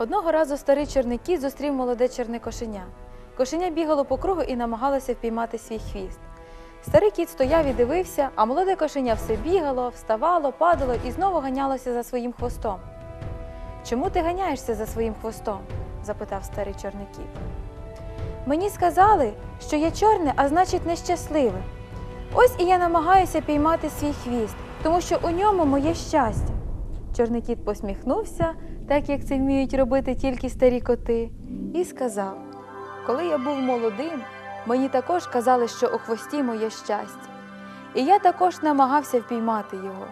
Одного разу старий чорний зустрів молоде чорне кошеня. Кошеня бігало по кругу і намагалося впіймати свій хвіст. Старий кіт стояв і дивився, а молоде кошеня все бігало, вставало, падало і знову ганялося за своїм хвостом. Чому ти ганяєшся за своїм хвостом? запитав старий чорний кіт. Мені сказали, що я чорне, а значить нещасливе. Ось і я намагаюся піймати свій хвіст, тому що у ньому моє щастя. Чорний кіт посміхнувся, так як це вміють робити тільки старі коти, і сказав: Коли я був молодим, мені також казали, що у хвості моє щастя. І я також намагався впіймати його.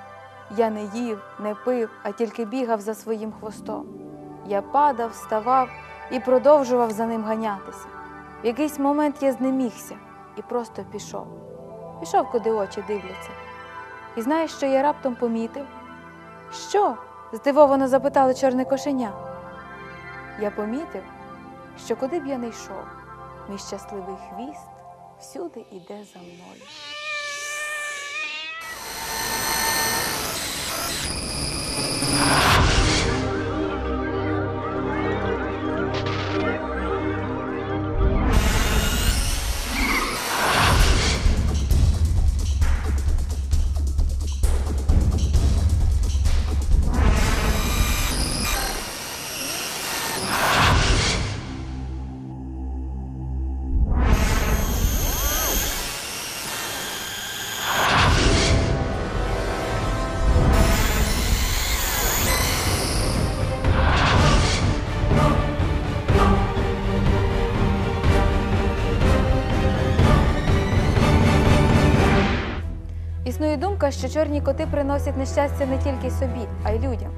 Я не їв, не пив, а тільки бігав за своїм хвостом. Я падав, вставав і продовжував за ним ганятися. В якийсь момент я знемігся і просто пішов. Пішов, куди очі дивляться. І знаєш, що я раптом помітив? Що? Здивовано запитало чорне кошеня. Я помітив, що куди б я не йшов, мій щасливий хвіст всюди іде за мною. Думка, що чорні коти приносять нещастя не тільки собі, а й людям.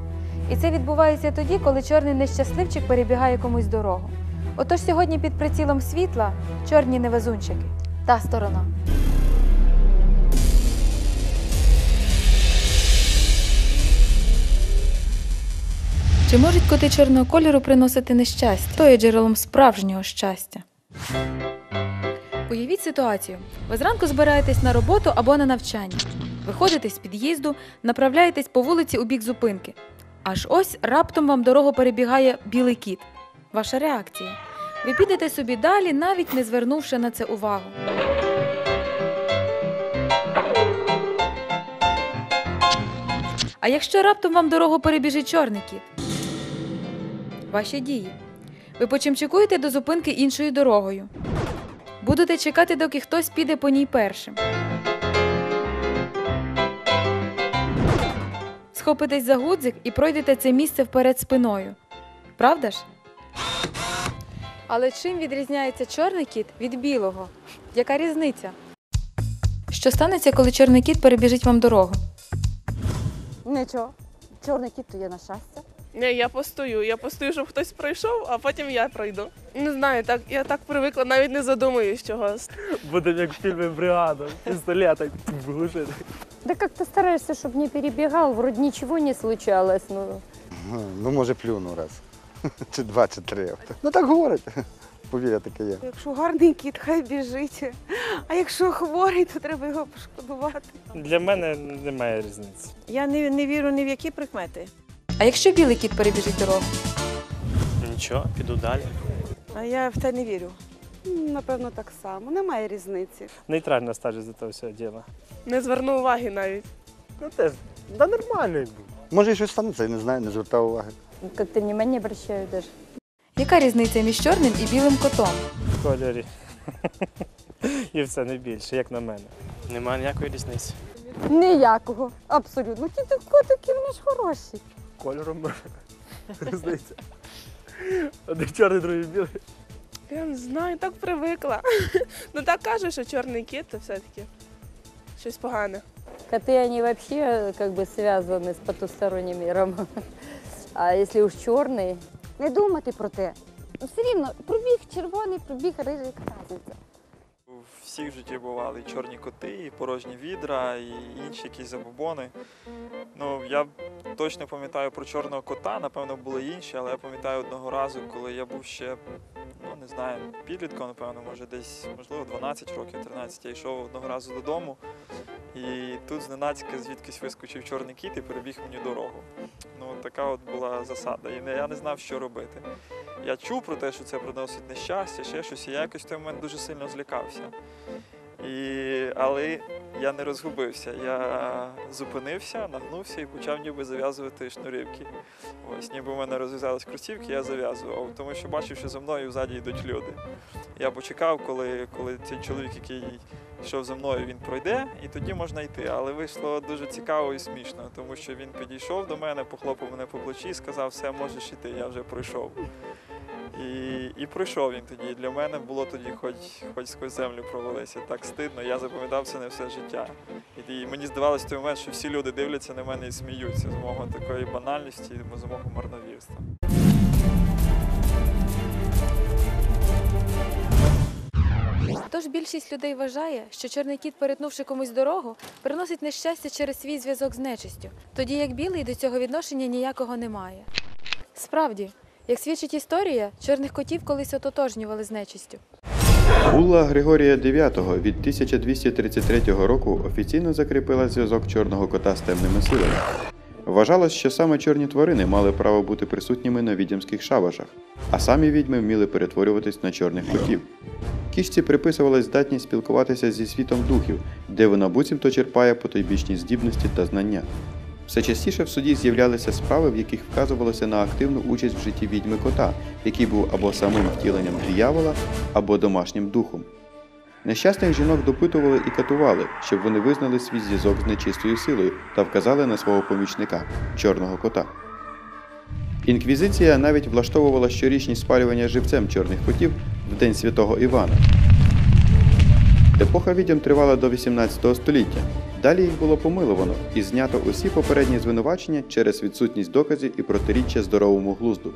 І це відбувається тоді, коли чорний нещасливчик перебігає комусь дорогу. Отож сьогодні під прицілом світла чорні невезунчики. Та сторона. Чи можуть коти чорного кольору приносити нещастя? Хто є джерелом справжнього щастя? Уявіть ситуацію. Ви зранку збираєтесь на роботу або на навчання. Виходите з під'їзду, направляєтесь по вулиці у бік зупинки. Аж ось раптом вам дорогу перебігає білий кіт. Ваша реакція. Ви підете собі далі, навіть не звернувши на це увагу. А якщо раптом вам дорогу перебіжить чорний кіт? Ваші дії. Ви почимчикуєте до зупинки іншою дорогою. Будете чекати, доки хтось піде по ній першим. Схопитесь за гудзик і пройдете це місце вперед спиною. Правда ж? Але чим відрізняється чорний кіт від білого? Яка різниця? Що станеться, коли чорний кіт перебіжить вам дорогу? Нічого. Чорний кіт то є на щастя. Ні, я постою. Я постою, щоб хтось пройшов, а потім я пройду. Не знаю, так я так привикла, навіть не задумуюсь чогось. Буде як в фільмі Бригада, пістолет так глушити. Да как ты стараешься, чтобы не перебегал, вроде ничего не случалось. Ну, Ну, може, плюну раз. Чи два, чи три. Ну так говорять. Повіря таке є. Якщо гарний кіт, хай біжить. А якщо хворий, то треба його пошкодувати. Для мене немає різниці. Я не, не вірю ні в які прикмети. А якщо білий кіт перебіжить дорогу? Нічого, піду далі. А я в те не вірю. Напевно, так само. Немає різниці. Нейтрально ставлюсь до того всього діла. Не зверну уваги навіть. Ну теж, да нормальний був. Може, і щось станеться, я не знаю, не звертав уваги. как-то внимание обращаю даже. Яка різниця між чорним і білим котом? В кольорі. І все не більше, як на мене. Немає ніякої різниці. Ніякого. Абсолютно. Ті котики, вони ж хороші Кольором різниця. Один чорний, другий білий. Я не знаю, так привикла. Ну так кажуть, що чорний кіт, то все-таки щось погане. Коты, они вообще как бы связаны с потусторонним миром. А если уж черный, Не думати про те. Ну, все рівно, пробіг червоний, пробіг рижий, яка різниця. У всіх в житті бували і чорні коти, і порожні відра, і інші якісь забобони. Ну, я точно пам'ятаю про чорного кота, напевно, були інші, але я пам'ятаю одного разу, коли я був ще, ну не знаю, підлітком, напевно, може десь, можливо, 12 років, 13. Я йшов одного разу додому, і тут зненацька звідкись вискочив чорний кіт і перебіг мені дорогу. Ну, така от була засада. І я не знав, що робити. Я чув про те, що це приносить нещастя, ще щось, і я якось в той момент дуже сильно злякався. І, але я не розгубився. Я зупинився, нагнувся і почав ніби зав'язувати шнурівки. Ось, ніби в мене розв'язались кросівки, я зав'язував, тому що бачив, що за мною ззаді йдуть люди. Я почекав, коли, коли цей чоловік, який йшов за мною, він пройде, і тоді можна йти. Але вийшло дуже цікаво і смішно, тому що він підійшов до мене, похлопав мене по плечі і сказав, все, можеш йти, я вже пройшов. І, і пройшов він тоді. Для мене було тоді, хоч, хоч сквозь землю провалися. Так стидно, я запам'ятав це на все життя. І, і мені здавалося в той момент, що всі люди дивляться на мене і сміються з мого такої банальності, з мого марновірства. Тож більшість людей вважає, що чорний кіт, перетнувши комусь дорогу, приносить нещастя через свій зв'язок з нечистю, тоді як білий до цього відношення ніякого не має. Справді, як свідчить історія, чорних котів колись ототожнювали з нечистю. Булла Григорія IX від 1233 року офіційно закріпила зв'язок чорного кота з темними силами. Вважалось, що саме чорні тварини мали право бути присутніми на відьомських шабашах, а самі відьми вміли перетворюватись на чорних котів. Кішці приписувалась здатність спілкуватися зі світом духів, де вона буцімто черпає потойбічні здібності та знання. Все частіше в суді з'являлися справи, в яких вказувалося на активну участь в житті відьми кота, який був або самим втіленням диявола, або домашнім духом. Нещасних жінок допитували і катували, щоб вони визнали свій зв'язок з нечистою силою та вказали на свого помічника чорного кота. Інквізиція навіть влаштовувала щорічні спалювання живцем чорних котів в День Святого Івана. Епоха відьом тривала до 18 століття. Далі їх було помиловано і знято усі попередні звинувачення через відсутність доказів і протиріччя здоровому глузду.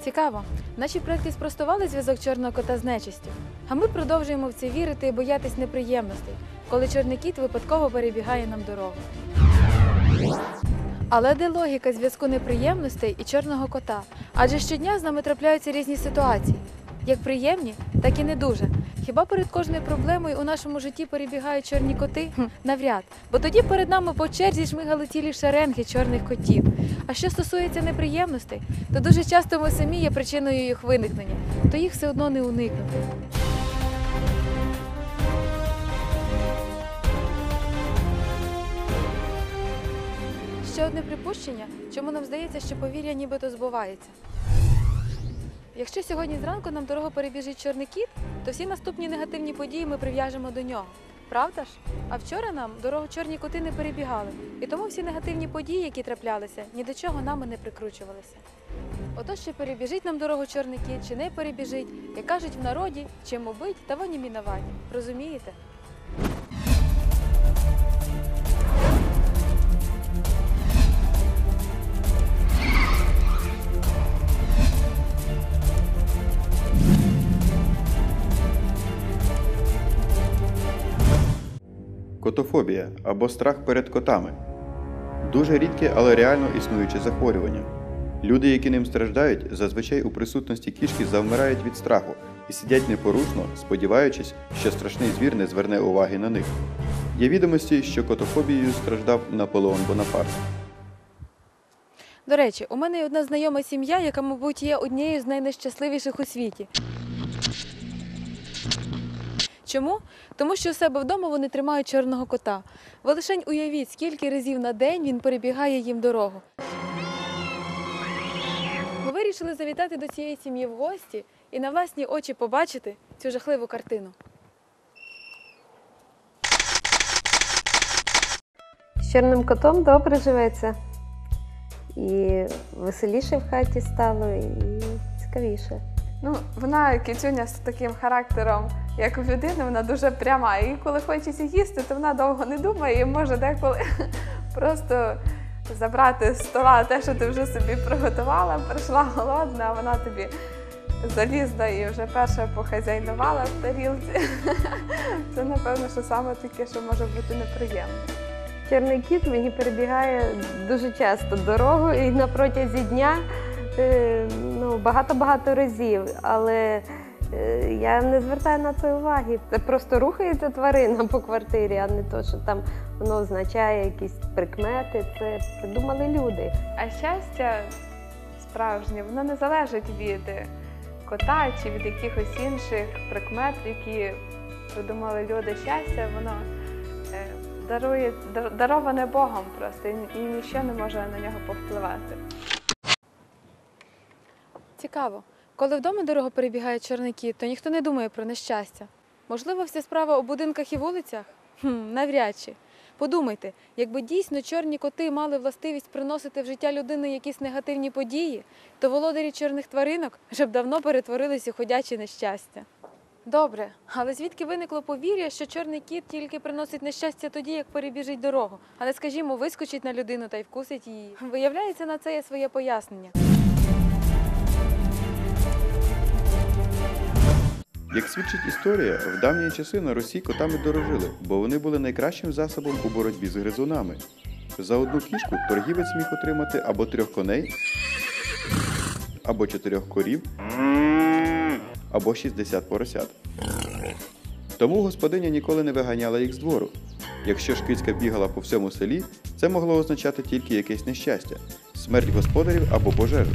Цікаво, наші предки спростували зв'язок чорного кота з нечистю. А ми продовжуємо в це вірити і боятись неприємностей, коли чорний кіт випадково перебігає нам дорогу. Але де логіка зв'язку неприємностей і чорного кота? Адже щодня з нами трапляються різні ситуації, як приємні, так і не дуже. Хіба перед кожною проблемою у нашому житті перебігають чорні коти? Хм, Навряд. Бо тоді перед нами по черзі шмигали цілі шеренги чорних котів. А що стосується неприємностей, то дуже часто ми самі є причиною їх виникнення, то їх все одно не уникнути. Ще одне припущення, чому нам здається, що повір'я нібито збувається. Якщо сьогодні зранку нам дорогу перебіжить чорний кіт, то всі наступні негативні події ми прив'яжемо до нього. Правда ж? А вчора нам дорогу чорні коти не перебігали, і тому всі негативні події, які траплялися, ні до чого нами не прикручувалися. Отож, чи перебіжить нам дорогу чорний кіт, чи не перебіжить, як кажуть в народі, чим убить, та воні мінувати. Розумієте? Котофобія або страх перед котами дуже рідке, але реально існуюче захворювання. Люди, які ним страждають, зазвичай у присутності кішки завмирають від страху і сидять непорушно, сподіваючись, що страшний звір не зверне уваги на них. Є відомості, що котофобією страждав Наполеон Бонапарт. До речі, у мене є одна знайома сім'я, яка, мабуть, є однією з найнещасливіших у світі. Чому? Тому що у себе вдома вони тримають чорного кота. Ви лишень уявіть, скільки разів на день він перебігає їм дорогу. Ми вирішили завітати до цієї сім'ї в гості і на власні очі побачити цю жахливу картину. З чорним котом добре живеться. І веселіше в хаті стало, і цікавіше. Ну, вона кіцюня з таким характером, як у людини, вона дуже пряма. І коли хочеться їсти, то вона довго не думає і може деколи просто забрати з стола те, що ти вже собі приготувала, прийшла голодна, а вона тобі залізла і вже перша похазяйнувала в тарілці. Це, напевно, що саме таке, що може бути неприємно. Чорний кіт мені перебігає дуже часто дорогу і на протязі дня е, ну, багато-багато разів. Але е, я не звертаю на це уваги. Це просто рухається тварина по квартирі, а не то, що там воно означає якісь прикмети. Це придумали люди. А щастя справжнє, воно не залежить від кота чи від якихось інших прикмет, які придумали люди. Щастя, воно е, дарує, дароване Богом просто, і, і ніщо не може на нього повпливати. Цікаво. Коли вдома дорого перебігає чорний кіт, то ніхто не думає про нещастя. Можливо, вся справа у будинках і вулицях? Хм, навряд чи. Подумайте, якби дійсно чорні коти мали властивість приносити в життя людини якісь негативні події, то володарі чорних тваринок вже б давно перетворились у ходяче нещастя. Добре, але звідки виникло повір'я, що чорний кіт тільки приносить нещастя тоді, як перебіжить дорогу, але, скажімо, вискочить на людину та й вкусить її. Виявляється, на це є своє пояснення. Як свідчить історія, в давні часи на Русі котами дорожили, бо вони були найкращим засобом у боротьбі з гризунами. За одну кішку торгівець міг отримати або трьох коней, або чотирьох корів, або 60 поросят. Тому господиня ніколи не виганяла їх з двору. Якщо ж кицька бігала по всьому селі, це могло означати тільки якесь нещастя, смерть господарів або пожежу.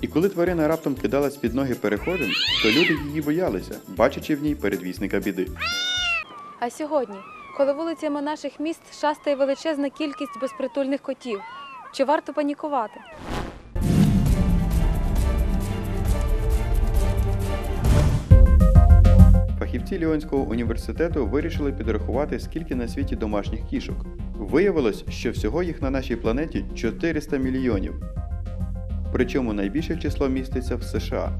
І коли тварина раптом кидалась під ноги переходом, то люди її боялися, бачачи в ній передвісника біди. А сьогодні, коли вулицями наших міст шастає величезна кількість безпритульних котів, чи варто панікувати? Фахівці Ліонського університету вирішили підрахувати, скільки на світі домашніх кішок. Виявилось, що всього їх на нашій планеті 400 мільйонів. Причому найбільше число міститься в США.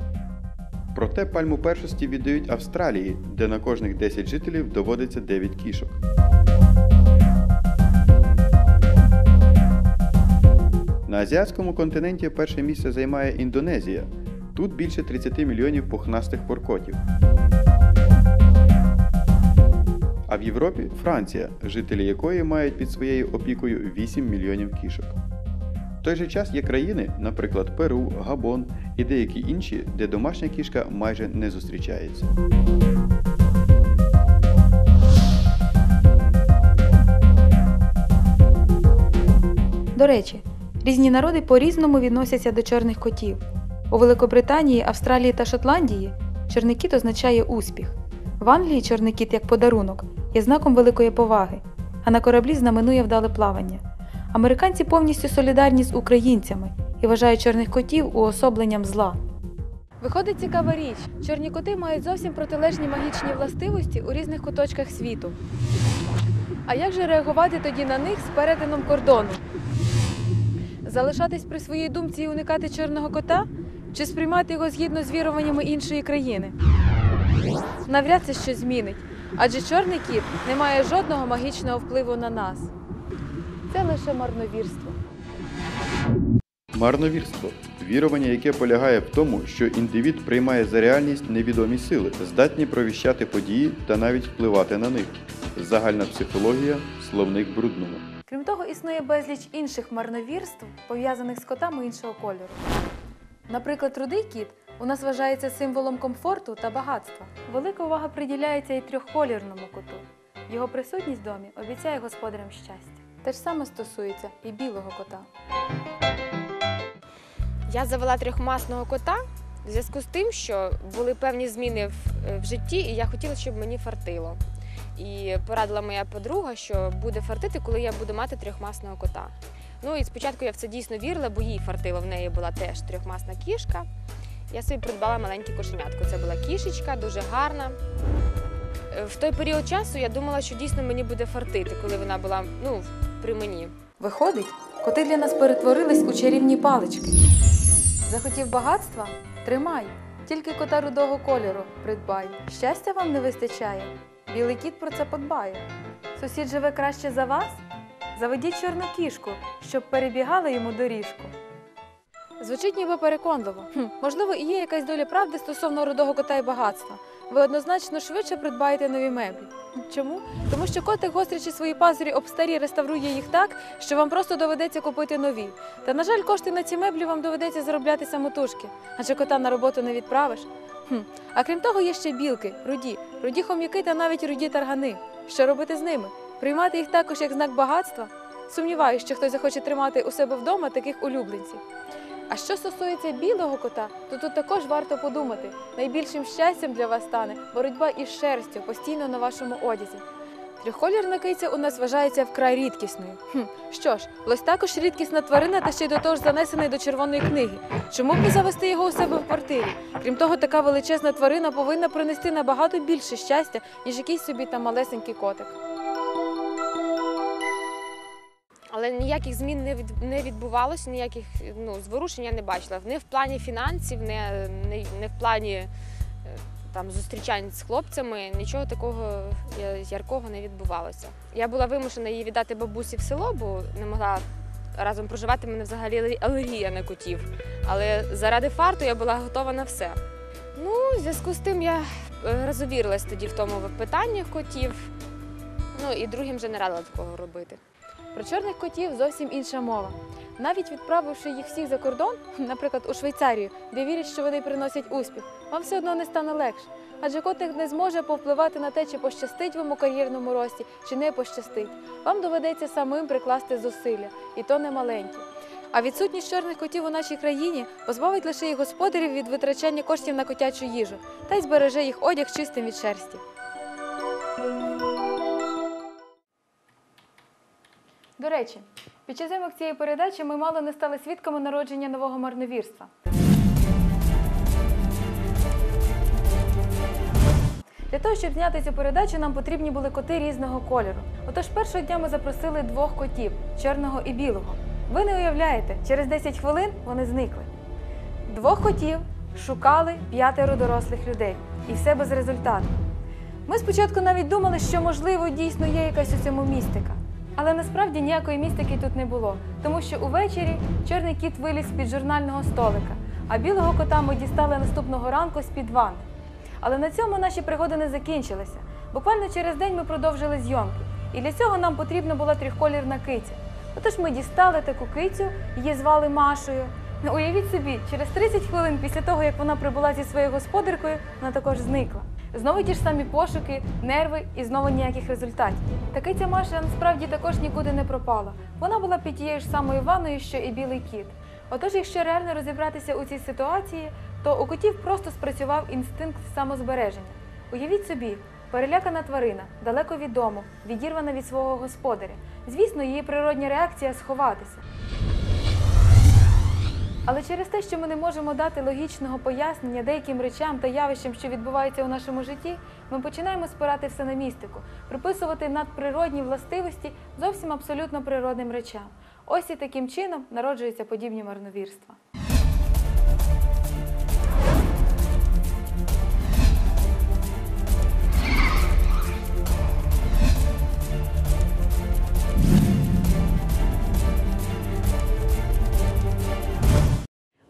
Проте пальму першості віддають Австралії, де на кожних 10 жителів доводиться 9 кішок. На азіатському континенті перше місце займає Індонезія. Тут більше 30 мільйонів пухнастих поркотів. А в Європі Франція, жителі якої мають під своєю опікою 8 мільйонів кішок. Той же час є країни, наприклад, Перу, Габон і деякі інші, де домашня кішка майже не зустрічається. До речі, різні народи по-різному відносяться до чорних котів. У Великобританії, Австралії та Шотландії чорний означає успіх. В Англії чорний кіт як подарунок є знаком великої поваги, а на кораблі знаменує вдале плавання. Американці повністю солідарні з українцями і вважають чорних котів уособленням зла. Виходить цікава річ: чорні коти мають зовсім протилежні магічні властивості у різних куточках світу. А як же реагувати тоді на них з перетином кордону? Залишатись при своїй думці і уникати чорного кота? Чи сприймати його згідно з віруваннями іншої країни? Навряд це щось змінить, адже чорний кіт не має жодного магічного впливу на нас. Це лише марновірство. Марновірство вірування, яке полягає в тому, що індивід приймає за реальність невідомі сили, здатні провіщати події та навіть впливати на них. Загальна психологія, словник брудного. Крім того, існує безліч інших марновірств, пов'язаних з котами іншого кольору. Наприклад, рудий кіт у нас вважається символом комфорту та багатства. Велика увага приділяється і трьохколірному коту. Його присутність в домі обіцяє господарям щастя. Те ж саме стосується і білого кота. Я завела трьохмасного кота в зв'язку з тим, що були певні зміни в, в житті, і я хотіла, щоб мені фартило. І порадила моя подруга, що буде фартити, коли я буду мати трьохмасного кота. Ну і спочатку я в це дійсно вірила, бо їй фартило. В неї була теж трьохмасна кішка. Я собі придбала маленьке кошенятко. Це була кішечка, дуже гарна. Е, В той період часу я думала, що дійсно мені буде фартити, коли вона була ну, при мені. Виходить, коти для нас перетворились у чарівні палички. Захотів багатства? Тримай. Тільки кота рудого кольору придбай. Щастя вам не вистачає. Білий кіт про це подбає. Сусід живе краще за вас? Заведіть чорну кішку, щоб перебігали йому доріжку. Звучить ніби переконливо. Хм, можливо, і є якась доля правди стосовно рудого кота і багатства. Ви однозначно швидше придбаєте нові меблі. Чому? Тому що котик, гострячи свої пазурі об старі, реставрує їх так, що вам просто доведеться купити нові. Та, на жаль, кошти на ці меблі вам доведеться заробляти самотужки, адже кота на роботу не відправиш. Хм. А крім того, є ще білки, руді, руді хом'яки та навіть руді таргани. Що робити з ними? Приймати їх також як знак багатства? Сумніваюся, що хтось захоче тримати у себе вдома таких улюбленців. А що стосується білого кота, то тут також варто подумати. Найбільшим щастям для вас стане боротьба із шерстю постійно на вашому одязі. Трьохколірна киця у нас вважається вкрай рідкісною. Хм, що ж, лось також рідкісна тварина та ще й до того ж занесений до червоної книги. Чому б не завести його у себе в квартирі? Крім того, така величезна тварина повинна принести набагато більше щастя, ніж якийсь собі там малесенький котик. Але ніяких змін не від не відбувалося, ніяких ну зворушень я не бачила. Не в плані фінансів, не, не, не в плані е, там зустрічань з хлопцями. Нічого такого яркого не відбувалося. Я була вимушена її віддати бабусі в село, бо не могла разом проживати. Мене взагалі алергія на котів. Але заради фарту я була готова на все. Ну, в зв'язку з тим я е, розовірилась тоді в тому питанні котів. Ну і другим вже не радила такого робити. Про чорних котів зовсім інша мова. Навіть відправивши їх всіх за кордон, наприклад, у Швейцарію, де вірять, що вони приносять успіх, вам все одно не стане легше. Адже котик не зможе повпливати на те, чи пощастить вам у кар'єрному рості, чи не пощастить. Вам доведеться самим прикласти зусилля, і то не маленькі. А відсутність чорних котів у нашій країні позбавить лише їх господарів від витрачання коштів на котячу їжу та й збереже їх одяг чистим від шерсті. До речі, під час зйомок цієї передачі ми мало не стали свідками народження нового марновірства. Для того, щоб зняти цю передачу, нам потрібні були коти різного кольору. Отож, першого дня ми запросили двох котів чорного і білого. Ви не уявляєте, через 10 хвилин вони зникли. Двох котів шукали п'ятеро дорослих людей, і все без результату. Ми спочатку навіть думали, що можливо дійсно є якась у цьому містика. Але насправді ніякої містики тут не було, тому що увечері чорний кіт виліз з-під журнального столика, а білого кота ми дістали наступного ранку з-під ванни. Але на цьому наші пригоди не закінчилися. Буквально через день ми продовжили зйомки, і для цього нам потрібна була трьохколірна киця. Отож ми дістали таку кицю, її звали Машею. Ну, Уявіть собі, через 30 хвилин після того, як вона прибула зі своєю господаркою, вона також зникла. Знову ті ж самі пошуки, нерви і знову ніяких результатів. Та киця Маша насправді також нікуди не пропала. Вона була під тією ж самою ванною, що і білий кіт. Отож, якщо реально розібратися у цій ситуації, то у котів просто спрацював інстинкт самозбереження. Уявіть собі, перелякана тварина, далеко від дому, відірвана від свого господаря. Звісно, її природня реакція сховатися. Але через те, що ми не можемо дати логічного пояснення деяким речам та явищам, що відбуваються у нашому житті, ми починаємо спирати все на містику, приписувати надприродні властивості зовсім абсолютно природним речам. Ось і таким чином народжуються подібні марновірства.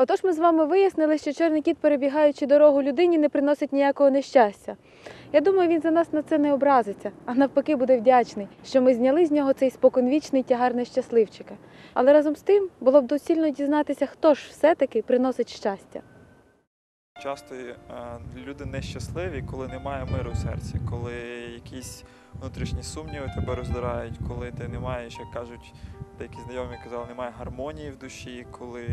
Отож, ми з вами вияснили, що чорний кіт, перебігаючи дорогу людині, не приносить ніякого нещастя. Я думаю, він за нас на це не образиться, а навпаки буде вдячний, що ми зняли з нього цей споконвічний тягар нещасливчика. Але разом з тим було б доцільно дізнатися, хто ж все-таки приносить щастя. Часто е, люди нещасливі, коли немає миру в серці, коли якісь внутрішні сумніви тебе роздирають, коли ти не маєш, як кажуть, деякі знайомі казали, немає гармонії в душі, коли,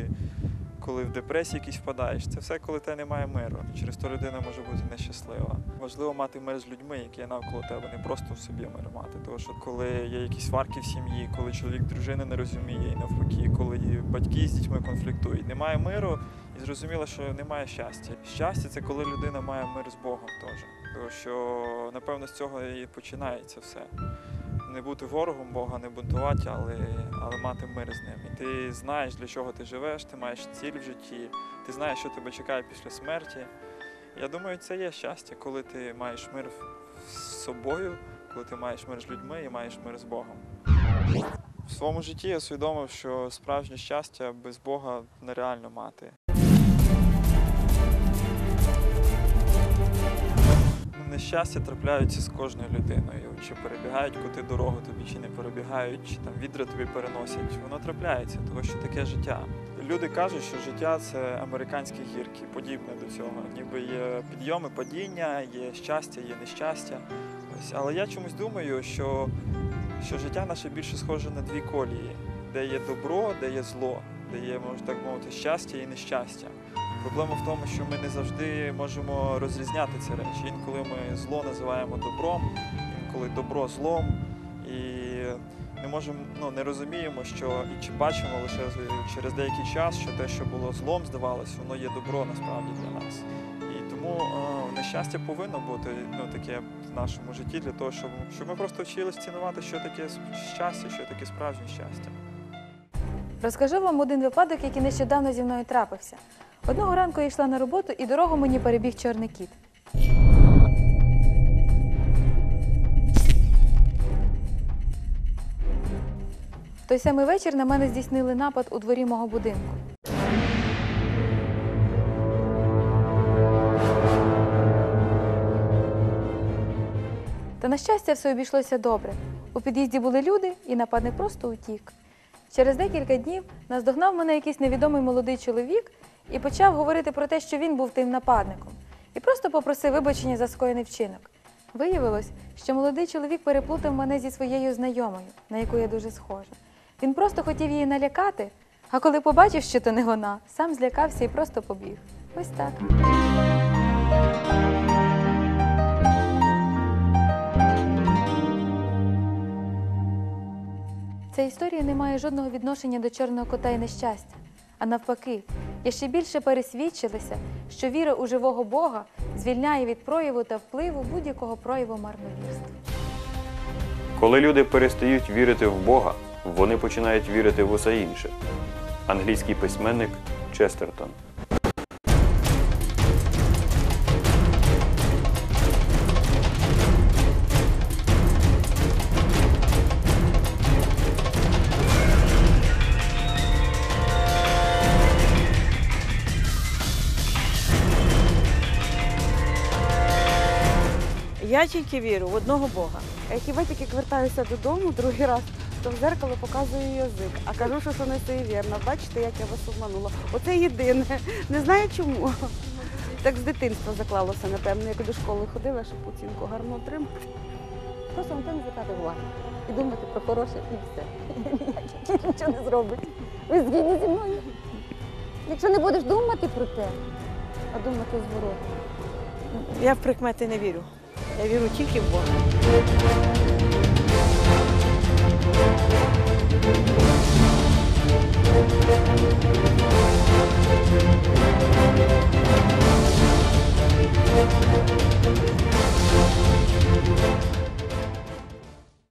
коли в депресії якісь впадаєш. Це все, коли тебе немає миру. Через то людина може бути нещаслива. Важливо мати мир з людьми, які є навколо тебе, не просто в собі мир мати. Тому що коли є якісь сварки в сім'ї, коли чоловік дружини не розуміє, і навпаки, коли батьки з дітьми конфліктують, немає миру. І зрозуміло, що немає щастя. Щастя це коли людина має мир з Богом теж. Тому що, напевно, з цього і починається все. Не бути ворогом Бога, не бунтувати, але, але мати мир з ним. І ти знаєш, для чого ти живеш, ти маєш ціль в житті, ти знаєш, що тебе чекає після смерті. Я думаю, це є щастя, коли ти маєш мир з собою, коли ти маєш мир з людьми і маєш мир з Богом. В своєму житті я усвідомив, що справжнє щастя без Бога нереально мати. Нещастя трапляються з кожною людиною. Чи перебігають коти дорогу тобі, чи не перебігають, чи там відра тобі переносять. Воно трапляється, тому що таке життя. люди кажуть, що життя це американські гірки, подібне до цього. Ніби є підйоми, падіння, є щастя, є нещастя. Ось. Але я чомусь думаю, що, що життя наше більше схоже на дві колії, де є добро, де є зло, де є, можна так мовити, щастя і нещастя. Проблема в тому, що ми не завжди можемо розрізняти ці речі. Інколи ми зло називаємо добром, інколи добро злом. І не можемо, ну не розуміємо, що і чи бачимо лише через деякий час, що те, що було злом, здавалось, воно є добро насправді для нас. І тому е, нещастя повинно бути ну, таке в нашому житті для того, щоб, щоб ми просто вчились цінувати, що таке щастя, що таке справжнє щастя. Розкажу вам один випадок, який нещодавно зі мною трапився. Одного ранку я йшла на роботу і дорогу мені перебіг чорний кіт. В той самий вечір на мене здійснили напад у дворі мого будинку. Та на щастя, все обійшлося добре. У під'їзді були люди, і нападник просто утік. Через декілька днів наздогнав мене якийсь невідомий молодий чоловік і почав говорити про те, що він був тим нападником, і просто попросив вибачення за скоєний вчинок. Виявилось, що молодий чоловік переплутав мене зі своєю знайомою, на яку я дуже схожа. Він просто хотів її налякати, а коли побачив, що то не вона, сам злякався і просто побіг. Ось так. Ця історія не має жодного відношення до чорного кота і нещастя. А навпаки, я ще більше пересвідчилася, що віра у живого Бога звільняє від прояву та впливу будь-якого прояву марновірства. Коли люди перестають вірити в Бога, вони починають вірити в усе інше. Англійський письменник Честертон. Тільки вірю в одного Бога. Хіба тільки повертаюся додому другий раз, то в зеркало показую язик, а кажу, що це не суєвірно. Бачите, як я вас обманула. Оце єдине. Не знаю чому. Так з дитинства заклалося, напевно, як до школи ходила, щоб оцінку гарно отримати. Просто на те не звертати увагу. І думати про хороше і все. Ніяк нічого не зробить. Ви згідні зі мною? Якщо не будеш думати про те, а думати зворотно. Я в прикмети не вірю. Я вірю тільки в Бога.